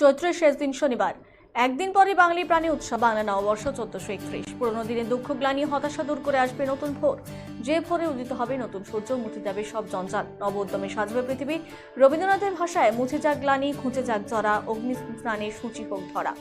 চৈত্রের শেষ দিন শনিবার। একদিন পরে বাঙালি প্রাণী উৎসব, বাংলা নববর্ষ চোদ্দশো একত্রিশ। পুরোনো দিনে দুঃখ গ্লানি, হতাশা দূর করে আসবে নতুন ভোর। যে ভোরে উদিত হবে নতুন সূর্য, মুছে যাবে সব জঞ্জাল। নব উদ্যমে সাজবে পৃথিবী। রবীন্দ্রনাথের ভাষায়, মুছে যাক গ্লানি, খুঁজে যাক জরা, অগ্নি স্নানে সূচি হোক ধরা।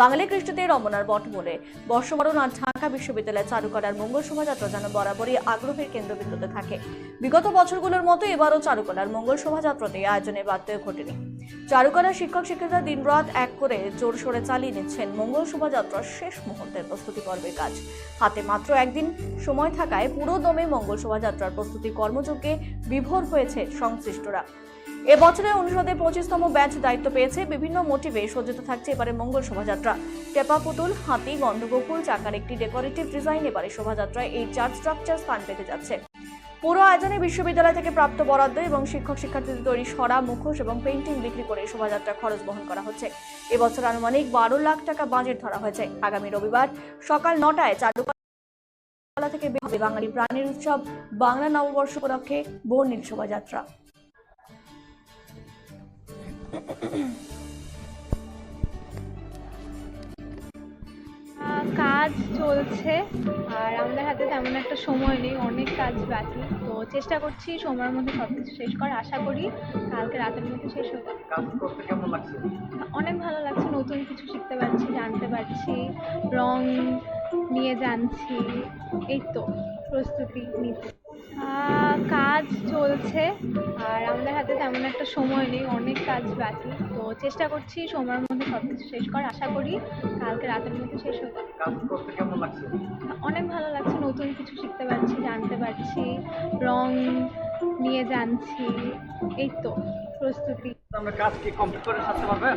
বাঙালি কৃষ্ণদের রমনার বটমূলে বর্ষবরণ আর ঢাকা বিশ্ববিদ্যালয়ে চালু করার মঙ্গল শোভাযাত্রা যেন বরাবরই আগ্রহের কেন্দ্রবিন্দুতে থাকে। বিগত বছরগুলোর মতো এবারও চারুকলার মঙ্গল শোভাযাত্রাতে আয়োজনের ব্যত্যয় ঘটেনি। চারুকলা শিক্ষক শিক্ষিকা দিনরাত এক করে জোর সোরে চালিয়ে নিচ্ছেন মঙ্গল শোভাযাত্রার শেষ মুহূর্তের প্রস্তুতি পর্বের কাজ। হাতে মাত্র একদিন সময় থাকায় পুরো দমে মঙ্গল শোভাযাত্রার প্রস্তুতি কর্মযজ্ঞে বিভোর হয়েছে সংশ্লিষ্টরা। এবছরে অনুষদে পঁচিশতম ব্যাচ দায়িত্ব পেয়েছে, বিভিন্ন মোটিভে সজ্জিত থাকছে এবারে মঙ্গল শোভাযাত্রা। টেপা পুতুল, হাতি, গন্ধগোকুল, চাকার একটি ডেকোরেটিভ ডিজাইন এবারে শোভাযাত্রায় এই চার স্ট্রাকচার স্থান পেতে যাচ্ছে। পুরো আয়োজনে বিশ্ববিদ্যালয় থেকে প্রাপ্ত বরাদ্দ এবং শিক্ষক শিক্ষার্থীদের তৈরি সরা, মুখোশ এবং পেন্টিং বিক্রি করে শোভাযাত্রা খরচ বহন করা হচ্ছে। এবছর আনুমানিক বারো লাখ টাকা বাজেট ধরা হয়েছে। আগামী রবিবার সকাল নটায় চারুকলা থেকে হবে বাঙালি প্রাণীর উৎসব, বাংলা নববর্ষ উপলক্ষে বর্ণিল শোভাযাত্রা। কাজ চলছে আর আমাদের হাতে তেমন একটা সময় নেই অনেক কাজ বাকি। তো চেষ্টা করছি সময়ের মধ্যে সব কিছু শেষ করার আশা করি কালকে রাতের মধ্যে শেষ লাগছে? অনেক ভালো লাগছে নতুন কিছু শিখতে পারছি জানতে পারছি রং নিয়ে জানছি এই তো প্রস্তুতি নিচ্ছি কাজ চলছে হাতে তেমন একটা সময় নেই অনেক কাজ বাকি। তো চেষ্টা করছি সময়ের মধ্যে সব কিছু শেষ করার আশা করি কালকে রাতের মধ্যে শেষ হয়ে যাবে। কাজ করতে কেমন লাগছে? অনেক ভালো লাগছে নতুন কিছু শিখতে পারছি জানতে পারছি রং নিয়ে জানছি এই তো প্রস্তুতি। আমরা কাজ কি কমপ্লিট করে সারতে পারবেন?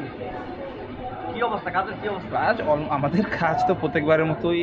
কি অবস্থা কাজের কি অবস্থা? অল- আমাদের কাজ তো প্রত্যেকবারের মতোই